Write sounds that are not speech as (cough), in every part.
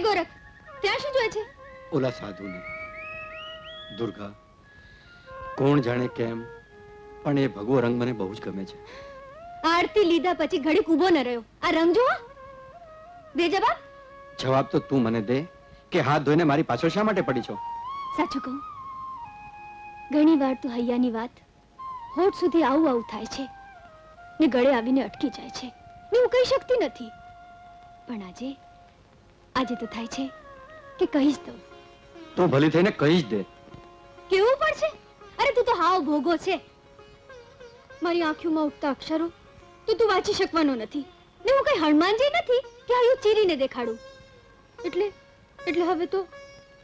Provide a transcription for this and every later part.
એ ગોરખ ત્યાં શું જોઈએ છે? ઓલા સાધુને. દુર્ગા કોણ જાણે કેમ પણ એ ભગવો રંગ મને બહુ જ ગમે છે. આરતી લીધા પછી ઘડીક ઊભો ન રહ્યો. આ રંગ જુઓ. દે જવાબ. જવાબ તો તું મને દે કે હાથ ધોઈને મારી પાછળ શા માટે પડી છો? સાચું કહું. ઘણી વાર તો હૈયાની વાત હોઠ સુધી આવું આવું થાય છે ને ગળે આવીને અટકી જાય છે. ને હું કહી શકતી નથી. પણ આજે આજે તો થાય છે કે કહીશ તો. તું ભલી થઈને કહી જ દે. કેવું પડશે? અરે તું તો હાવ ભોગો છે. મારી આંખોમાં ઉઠતા અક્ષરો. તો તું વાંચી શકવાનો નથી. ને હું કઈ હનુમાનજી નથી કે આયુ ચીરીને દેખાડું? એટલે એટલે હવે તો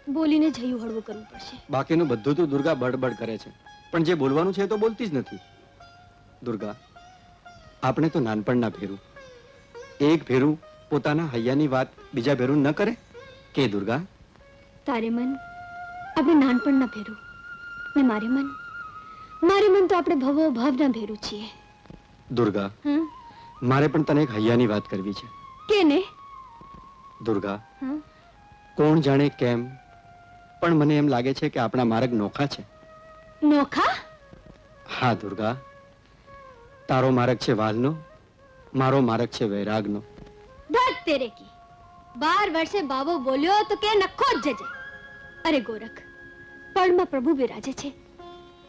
બોલીને જયું હળવું કરવું પડશે. બાકીનું બધું તો દુર્ગા બડબડ કરે છે. પણ જે બોલવાનું છે તો બોલતી જ નથી. દુર્ગા આપણે તો નાનપણના ભેરું. એક ભેરું પોતાના હૈયાની વાત બીજા ભેરું ન કરે? કે દુર્ગા? તારે મન આપણે નાનપણના ભેરું. ને મારે મન? મારે મન તો આપણે ભવો ભાવના ભેરું છીએ. દુર્ગા મારે પણ તને એક હૈયાની વાત કરવી છે. કેને? દુર્ગા કોણ જાણે કેમ? પણ મને એમ લાગે છે કે આપણા માર્ગ નોખા છે. નોખા? હા દુર્ગા. તારો માર્ગ છે વાલનો મારો માર્ગ છે વૈરાગનો. તેરે કી બાર વર્ષે બાબો બોલ્યો તો કે નખો જ જજે અરે ગોરખ પળમાં પ્રભુ બિરાજે છે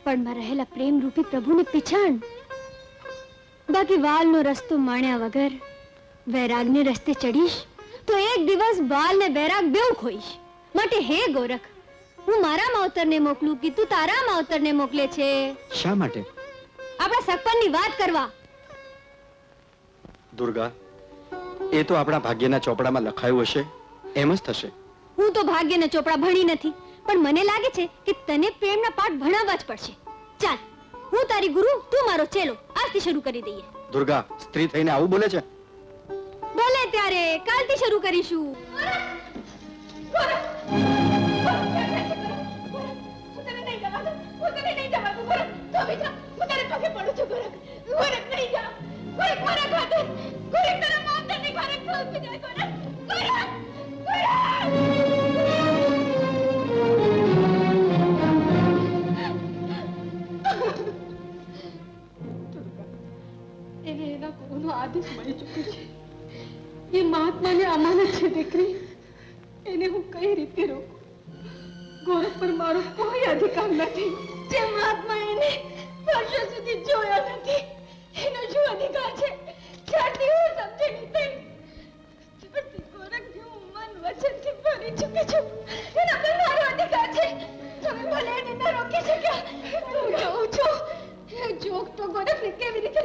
પળમાં રહેલા પ્રેમ રૂપી પ્રભુને પીછાણ બાકી વાલનો રસ્તો માણ્યા વગર વૈરાગને રસ્તે ચડીશ તો એક દિવસ બાલ ને વૈરાગ બેવ ખોઈશ માટે હે ગોરખ હું મારા માવતરને મોકલું કે તું તારા માવતરને મોકલે છે શા માટે? આપણા સગપણની વાત કરવા। દુર્ગા એ તો આપણા ભાગ્યના ચોપડામાં લખાયું હશે. એમ જ થશે. હું તો ભાગ્યના ચોપડા ભણી નથી પણ મને લાગે છે કે તને પ્રેમના પાઠ ભણાવવા જ પડશે. ચાલ હું તારી ગુરુ તું મારો ચેલો. આજથી શરૂ કરી દઈએ. દુર્ગા સ્ત્રી થઈને આવું બોલે છે? બોલે ત્યારે કાલથી શરૂ કરીશું.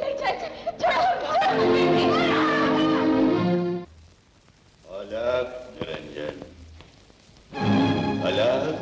કેવી રીતે લઈ જાય છે છોડો, છોડો. અલગ નિરંજન અલગ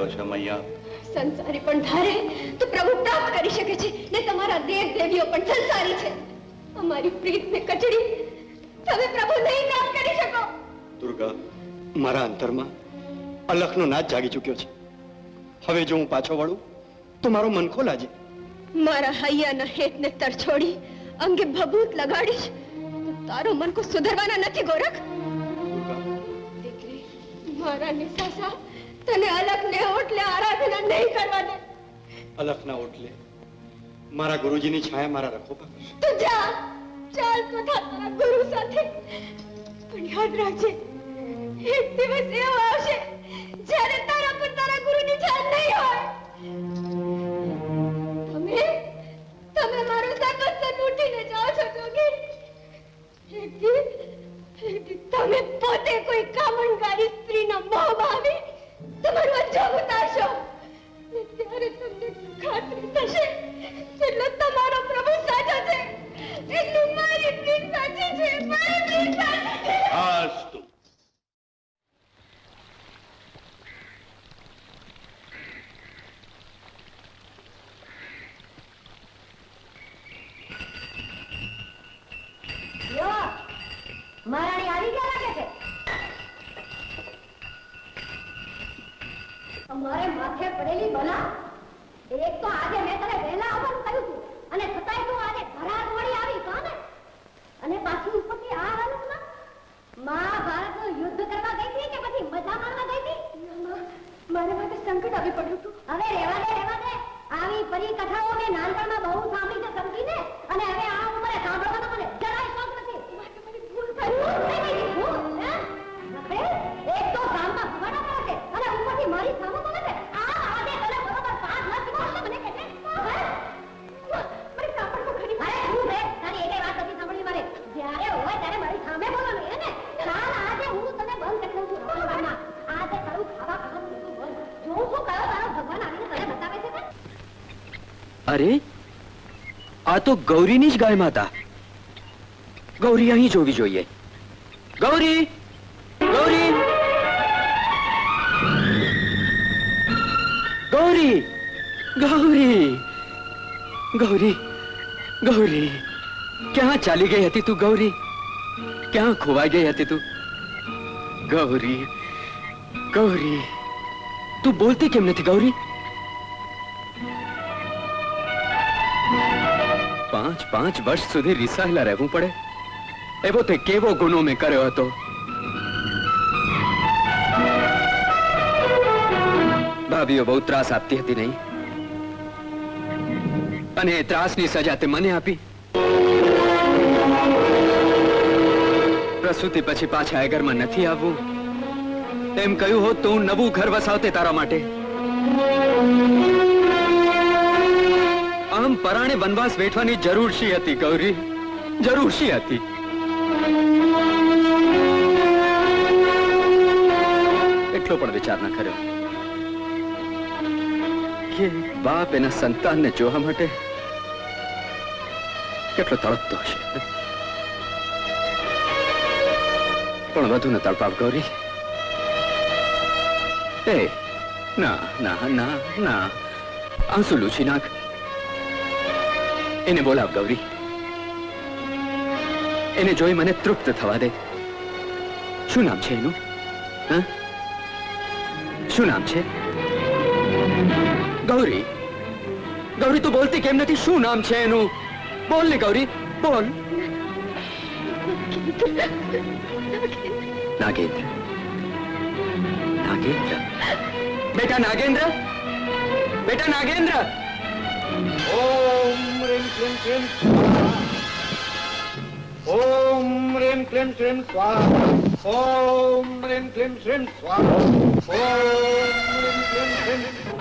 સર્જાયો છે મૈયા. સંસારી પણ ધારે તો પ્રભુ પ્રાપ્ત કરી શકે છે. ને તમારા દેવ દેવીઓ પણ સંસારી છે. અમારી પ્રીતને કચડી તમે પ્રભુ નહીં પ્રાપ્ત કરી શકો. દુર્ગા મારા અંતરમાં અલખનો નાદ જાગી ચૂક્યો છે. હવે જો હું પાછો વળું તો મારો મન ખોલાજે. મારા હૈયાના હેતને તરછોડી અંગે ભભૂત લગાડીશ તારો મન કો સુધરવાના નથી ગોરખ. મારા નિસાસા તને અલખને ઓટલે આરાધના નહીં કરવા દે. અલખના ઓટલે. મારા ગુરુજીની છાયા મારા રખો પર તું જા. ચાલ તથા તારા ગુરુ સાથે. પણ યાદ રાખજે એક દિવસ એવો આવશે જ્યારે તારા પર તારા ગુરુની છાયા નહીં હોય. તમે તમે મારો સર્વસ્વ લૂંટીને જાઓ છો જોગી. એક દી- એક દી તમે પોતે કોઈ કામણકારી સ્ત્રીના મોહમાં આવી તમારું આવી ગયા લાગે છે અમારે માથે પડેલી બલા એક તો આજે મેં તને વહેલા આવવાનું કહ્યું હતું અને છતાંય તું આજે ઘરાર વળી આવી કોને અને પાછી ઉપરથી આ હાલતમાં મહાભારતનું યુદ્ધ કરવા ગઈ હતી કે પછી મજા મારવા ગઈ હતી મારા માટે સંકટ આવી પડ્યું છું હવે રહેવા દે રહેવા દે. આવી પરી કથાઓ મેં નાનપણમાં બહુ સાંભળી છે સમજીને અને હવે આ ઉંમરે સાંભળવાનો મને જરાય શોખ નથી. ભૂલ થઈ અરે આ તો ગૌરીની જ ગાય માતા ગૌરી અહીં જોવી જોઈએ ગૌરી ગૌરી ગૌરી ગૌરી ગૌરી ગૌરી ક્યાં ચાલી ગઈ હતી તું ગૌરી ક્યાં ખોવાઈ ગઈ હતી તું ગૌરી ગૌરી તું બોલતી કેમ નથી ગૌરી પાંચ પાંચ વર્ષ સુધી રિસાયેલા રહેવું પડે? એવો તે કેવો ગુનો મેં કર્યો હતો? ભાભીઓ, બહુ ત્રાસ આપતી હતી નહીં? અને એ ત્રાસની સજા તે મને આપી? પ્રસૂતિ પછી પાછા ઘરમાં નથી આવવું? એમ કહ્યું હોત તો હું નવું ઘર વસાવતે તારા માટે. આમ પરાણે વનવાસ વેઠવાની જરૂર શી હતી, ગૌરી? જરૂર શી હતી? એટલો પણ વિચાર ન કર્યો. કે બાપ એના સંતાનને જોવા માટે કેટલો તળપતો હશે? પણ વધુ ન તડપાવ, ગૌરી. એ, ના ના ના ના. આંસુ લૂછી નાખ. એને બોલાવ, ગૌરી. એને જોઈ મને તૃપ્ત થવા દે. શું નામ છે એનું? શું નામ છે? ગૌરી. ગૌરી, તું બોલતી કેમ નથી? શું નામ છે એનું? બોલ ને, ગૌરી. બોલ. નાગેન્દ્ર. નાગેન્દ્ર? બેટા નાગેન્દ્ર? બેટા નાગેન્દ્ર? ઓમ क्लीं क्लीं ॐ ह्रीं क्लीं श्रीं स्वाहा ॐ ह्रीं क्लीं श्रीं स्वाहा ॐ ह्रीं क्लीं श्रीं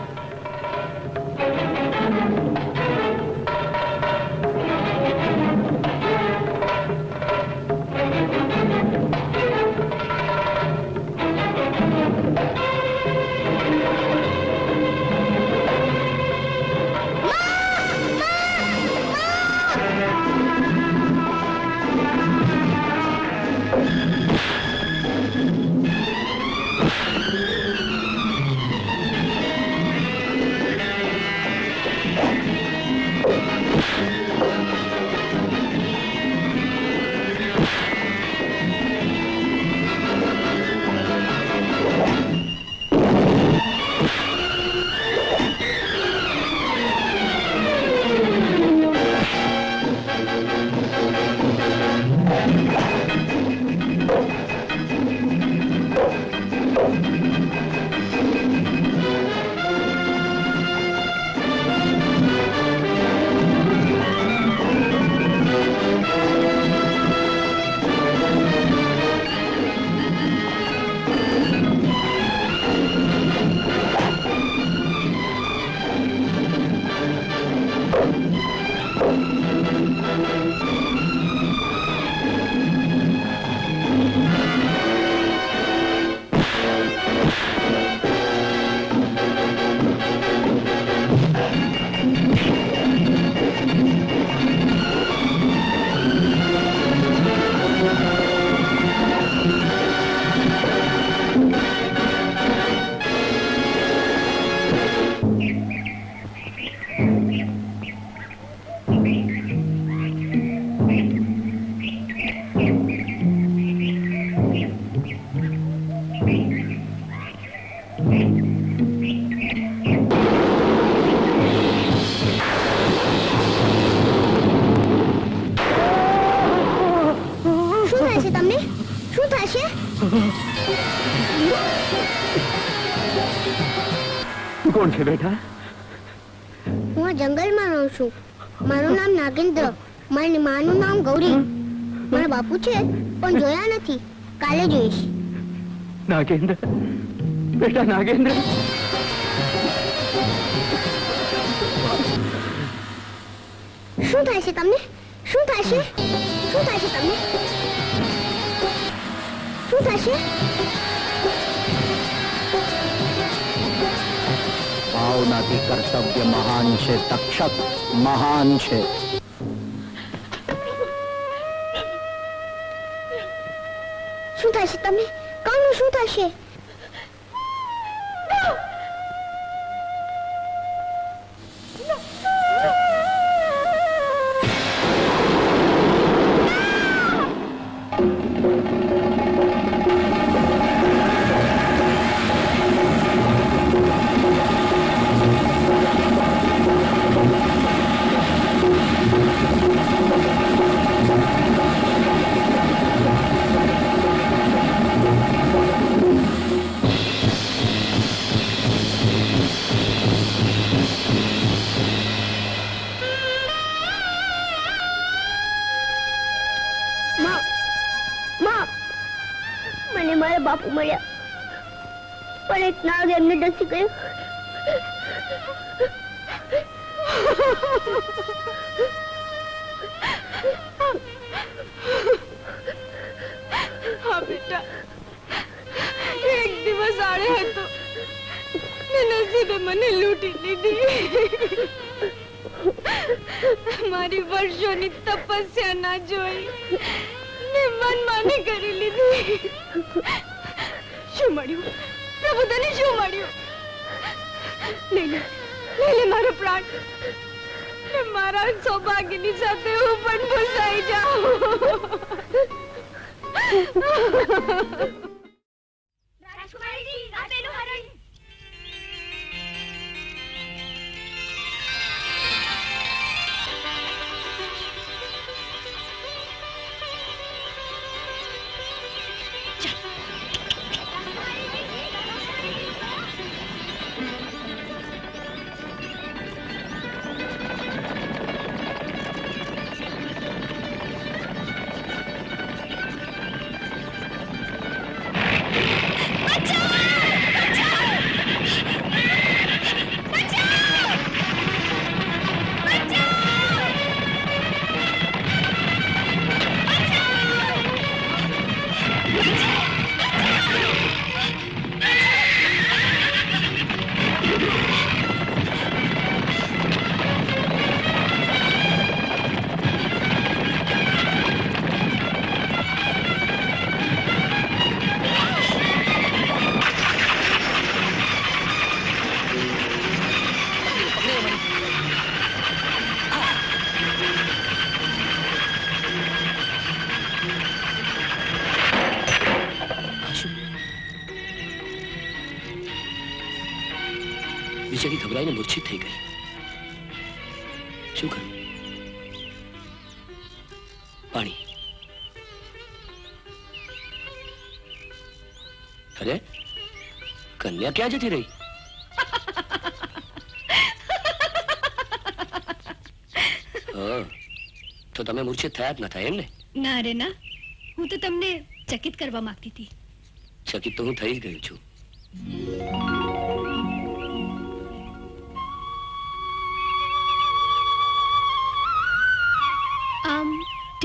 નાગેન્દ્ર બેટા નાગેન્દ્ર શું થાય છે તમને? શું થાય છે? શું થાય છે તમને? શું થશે ભાવનાથી કર્તવ્ય મહાન છે તક્ષક મહાન છે. શું થશે તમને? કાનું શું શું મળ્યું? પ્રભુ તને શું મળ્યું? લઈ લે મારો પ્રાણ. મારા સૌભાગ્યની સાથે હું પણ ફસાઈ જાઉં. થઈ ગઈ. શું કરું પાણી. અરે કન્યા ક્યાં જતી રહી? (laughs) તો તમે મૂર્છિત થયા જ ન થાય એમ ને? ના રે ના હું તો તમને ચકિત કરવા માંગતી હતી. ચકિત તો હું થઈ જ ગયો છું.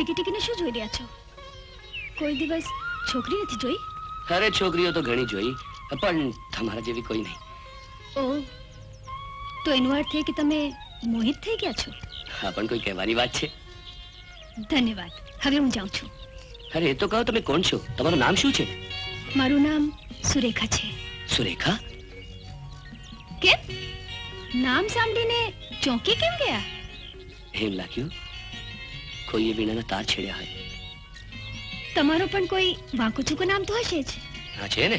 ટીકી ટીકીને શું જોઈ રહ્યા છો કોઈ દિવસ છોકરી નથી જોઈ અરે છોકરીઓ તો ઘણી જોઈ પણ તમારા જેવી કોઈ નહીં ઓ તો એનો અર્થ એ કે તમે મોહિત થઈ ગયા છો હા પણ કોઈ કહેવાની વાત છે ધન્યવાદ હવે હું જાઉં છું અરે એ તો કહો તમે કોણ છો તમારું નામ શું છે મારું નામ સુરેખા છે સુરેખા કેમ નામ સાંભળીને ચોંકી કેમ ગયા એમ લાગ્યું કોઈએ વીણાના તાર છેડ્યા હોય. તમારો પણ કોઈ વાંકુ ચૂકું નામ તો હશે જ. હા છે ને?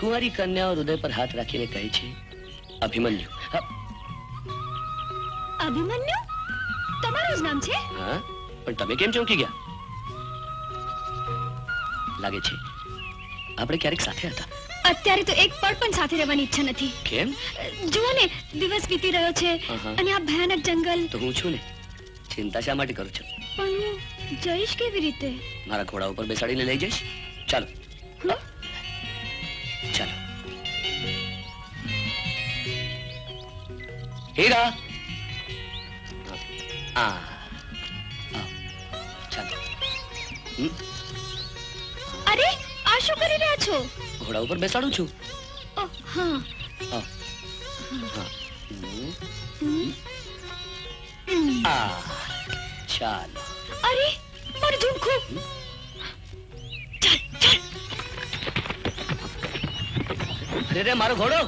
કુંવારી કન્યાઓ હૃદય પર હાથ રાખીને કહે છે અભિમન્યુ. અભિમન્યુ? તમારું જ નામ છે? હા પણ તમે કેમ ચોંકી ગયા? લાગે છે આપણે ક્યારેક સાથે હતા. અત્યારે તો એક પળ પણ સાથે રહેવાની ઈચ્છા નથી. કેમ? જુઓ ને દિવસ વીતી રહ્યો છે અને આ ભયાનક જંગલ. તો હું છું ને? ચિંતા શા માટે કરું છું? પણ હું જઈશ કેવી રીતે? મારા ઘોડા ઉપર બેસાડીને લઈ જઈશ? ચાલો. ચાલો. હીરા. આ. ચાલો. અરે આ શું કરી રહ્યા છો? ઘોડા ઉપર બેસાડું છું. હા. હા. હા. ચાલો. અરે મારું ઝુમખું. અરે રે મારો ઘોડો.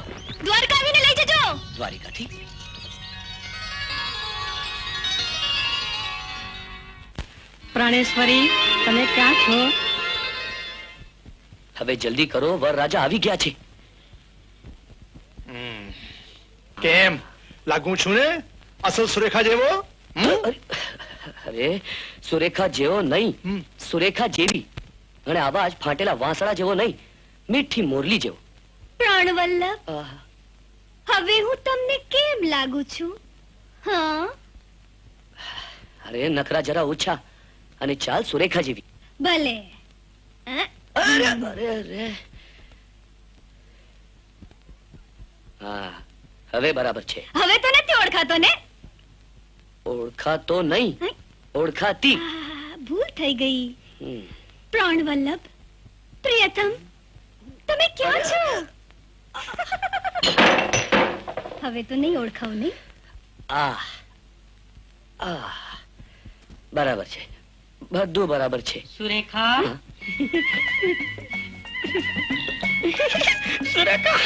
દ્વારકા આવીને લઈ જજો. દ્વારિકાથી. પ્રાણેશ્વરી તમે ક્યાં છો? હવે જલ્દી કરો વર રાજા આવી ગયા છે. કેમ? લાગુ છું ને? અસલ સુરેખા જેવો? અરે, સુરેખા જેવો નહીં. સુરેખા જેવી. અને આવાજ ફાટેલા વાંસળા જેવો નહીં. મીઠી મોરલી જેવો. પ્રાણવલ્લભ હવે હું તમને કેમ લાગુ છું? હા? અરે નખરા જરા ઓછા. અને ચાલ સુરેખા જેવી. ભલે. અરે અરે અરે. હા હવે બરાબર છે. હવે તો નથી ઓળખાતો ને? ઓળખાતો નહીં. ઓળખાતી. ભૂલ થઈ ગઈ. પ્રાણ પ્રાણવલ્લભ પ્રિયતમ તમે ક્યાં છો? હવે તો નહીં ઓળખાવ નહીં? આ આ બરાબર છે. બધું બરાબર છે. સુરેખા? (laughs) સુરેખા!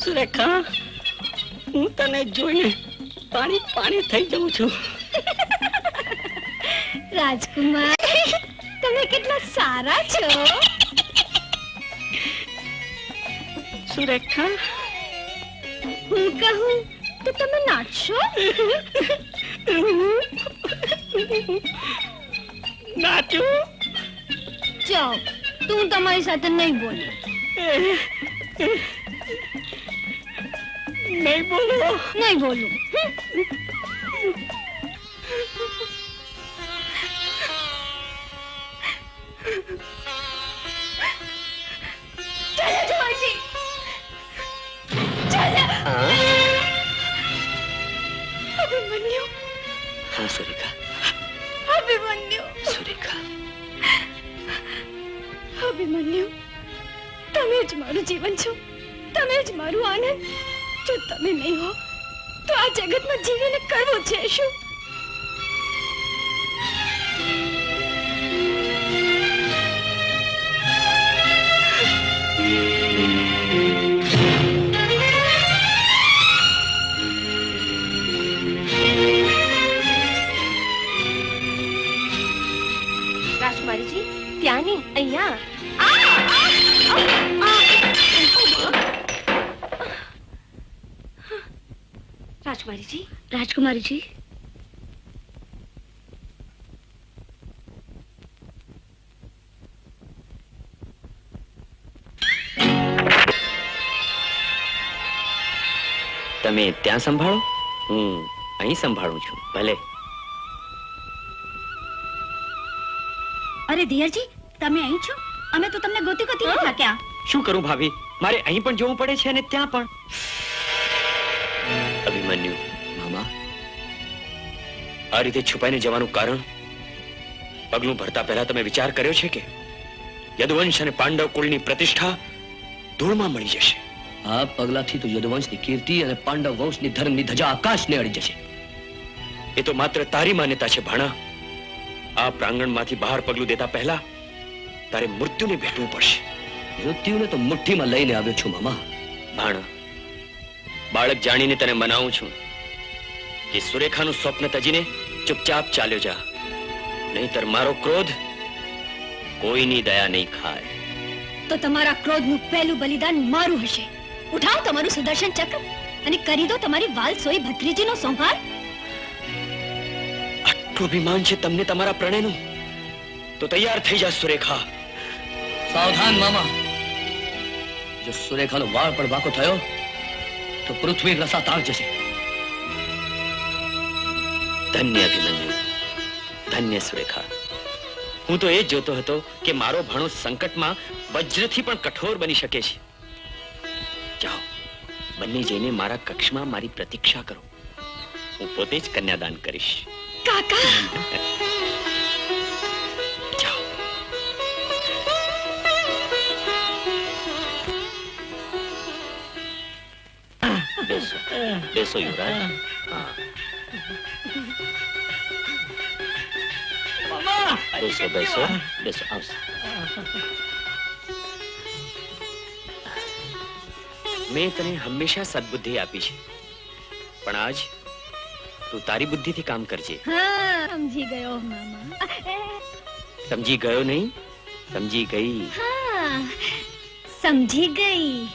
સુરેખા હું તને જોઈને પાણી પાણી થઈ જાઉં છું. રાજકુમાર તમે કેટલા સારા છો. સુરેખા. હું કહું તો તમે નાચશો? નાચું. જાઓ. તો હું તમારી સાથે નહીં બોલું. નહીં બોલો. નહીં બોલું. અભિમન્યુ. હા સુરેખા. અભિમન્યુ. સુરેખા. અભિમન્યુ, તમે જ મારું જીવન છો, તમે જ મારું આનંદ. જો તમે નહીં હો, તો આ જગતમાં જીવીને કરવું છે શું? રાજકુમારીજી? રાજકુમારીજી? તમે ત્યાં સંભાળો? હું અહીં સંભાળું છું. ભલે. અરે ધીરજી તમે અહીં છો? અમે તો તમને ગોતી ગોતી થાક્યા. શું કરું ભાભી? મારે અહીં પણ જોવું પડે છે અને ત્યાં પણ. આ રીતે છુપાઈને જવાનું કારણ? પગલું ભરતા પહેલા તમે વિચાર કર્યો છે કે યદુવંશ અને પાંડવ કુળની પ્રતિષ્ઠા ધૂળમાં મળી જશે? આ પગલાથી તો યદુવંશની કીર્તિ અને પાંડવ વંશની ધર્મની ધજા આકાશને અડી જશે. એ તો માત્ર તારી માન્યતા છે ભાણા. આ પ્રાંગણમાંથી બહાર પગલું દેતા પહેલા તારે મૃત્યુને ભેટવું પડશે. મૃત્યુને તો મુઠ્ઠીમાં લઈને આવ્યો છું મામા. ભાણા બાળક જાણીને તને મનાવું છું. કે સુરેખાનું સ્વપ્ન તજીને ચૂપચાપ ચાલ્યો જા. નહીતર મારો ક્રોધ કોઈની દયા નહીં ખાય. તો તમારા ક્રોધનું પહેલું બલિદાન મારું હશે. ઉઠાવ તમારું સુદર્શન ચક્ર અને કરી દો તમારી વાલ સોઈ ભત્રીજીનો સંહાર. આટલું અભિમાન છે તમને તમારા પ્રણયનું? તો તૈયાર થઈ જા સુરેખા. સાવધાન મામા. જો સુરેખાનો વાળ પણ વાકો થયો તો પૃથ્વી રસાતાળ જશે. ધન્ય અભિમન્યુ ધન્ય સુરેખા. હું તો એ જ જોતો હતો કે મારો ભણો સંકટમાં વજ્રથી પણ કઠોર બની શકે છે. જાઓ બંને જઈને મારા કક્ષમાં મારી પ્રતીક્ષા કરો. હું પોતે જ કન્યાદાન કરીશ. કાકા! બેસો બેસો યુવરાજ. બેસો બેસો બેસો આવશે મેં તને હંમેશા સદબુદ્ધિ આપી છે. પણ આજ તું તારી બુદ્ધિથી કામ કરજે. સમજી ગયો મામા. સમજી ગયો નહીં? સમજી ગઈ. સમજી ગઈ.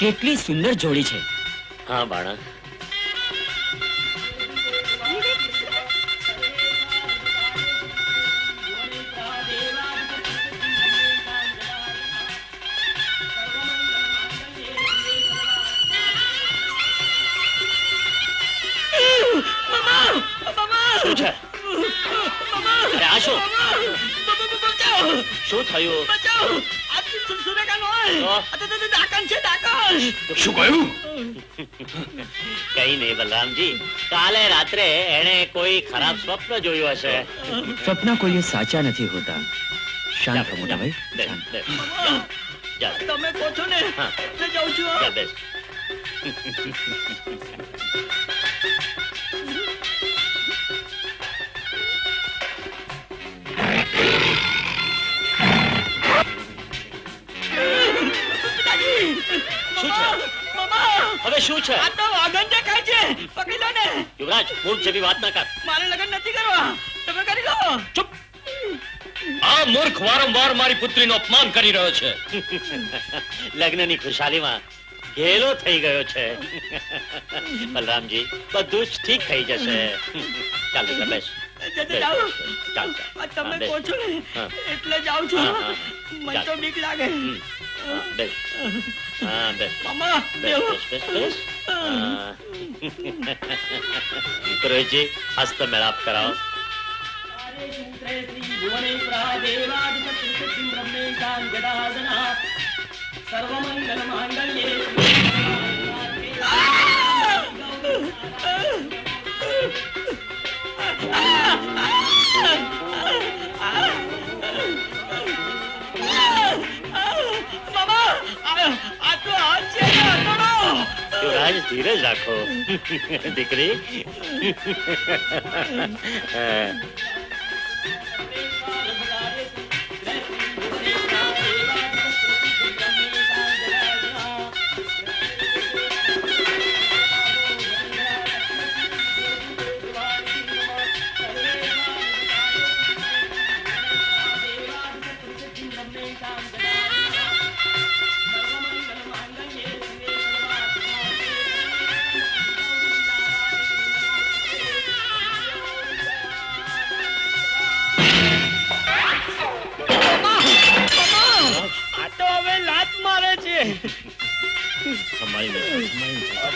કેટલી સુંદર જોડી છે. હા બાળક. શું છે? આ શું? શું થયું? શું કહ્યું? કઈ નહીં બલરામજી કાલે રાત્રે એણે કોઈ ખરાબ સ્વપ્ન જોયું હશે. સ્વપ્ન કોઈ સાચા નથી હોતા. શાંત મોટા ભાઈ તમે કહો છો ને જાઉં છું શું છે? તો વાગન દેખાય છે. પકડી લો ને. યુવરાજ મૂર્ખ જેવી વાત ના કર. મારે લગન નથી કરવા. તમે કરી લો. ચૂપ. આ મૂર્ખ વારંવાર મારી પુત્રીનો અપમાન કરી રહ્યો છે. લગ્નની ખુશાલીમાં ઘેલો થઈ ગયો છે. બલરામજી બધું જ ઠીક થઈ જશે. ચાલ બેસ. ચાલ તમે કહો છો એટલે જાઉં છું. મને તો બીક લાગે. બેસ. હા બેસ મામા બેસ બેહો. બેસ બેસ બેસ હા. પુરોહિતજી હસ્ત મેળાપ કરાવો મામા યુવરાજ ધીરજ રાખો. (laughs) દીકરી. (laughs)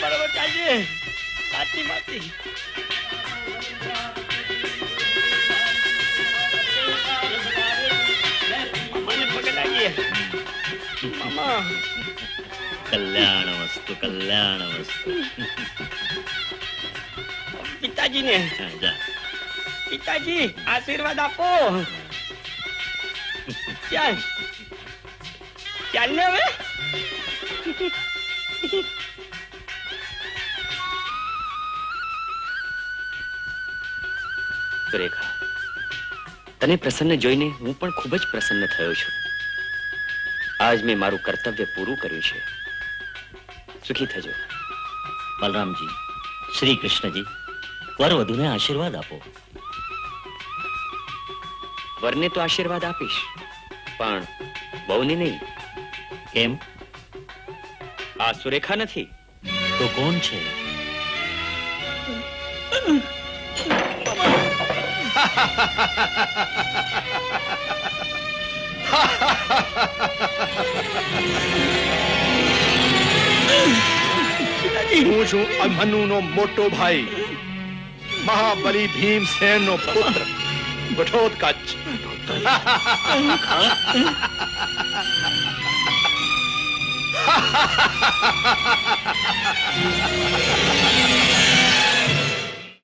બરાબર ચાલજે સાચી માતી કલ્યાણ વસ્તુ કલ્યાણ વસ્તુ પિતાજીને ને પિતાજી આશીર્વાદ આપો. ચાલ ચાલ ને હવે? સુરેખા તને પ્રસન્ન જોઈને હું પણ ખૂબ જ પ્રસન્ન થયો છું. આજ મેં મારું કર્તવ્ય પૂરું કર્યું છે. સુખી થજો. બલરામજી, શ્રી કૃષ્ણજી વર વધુને આશીર્વાદ આપો. વરને તો આશીર્વાદ આપીશ, પણ બહુને નહીં. કેમ? આ સુરેખા નથી. તો કોણ છે? હું છું અભનુનો મોટો ભાઈ. મહાબલી ભીમસેન નો પુત્ર ઘટોત્કચ ハハハハハ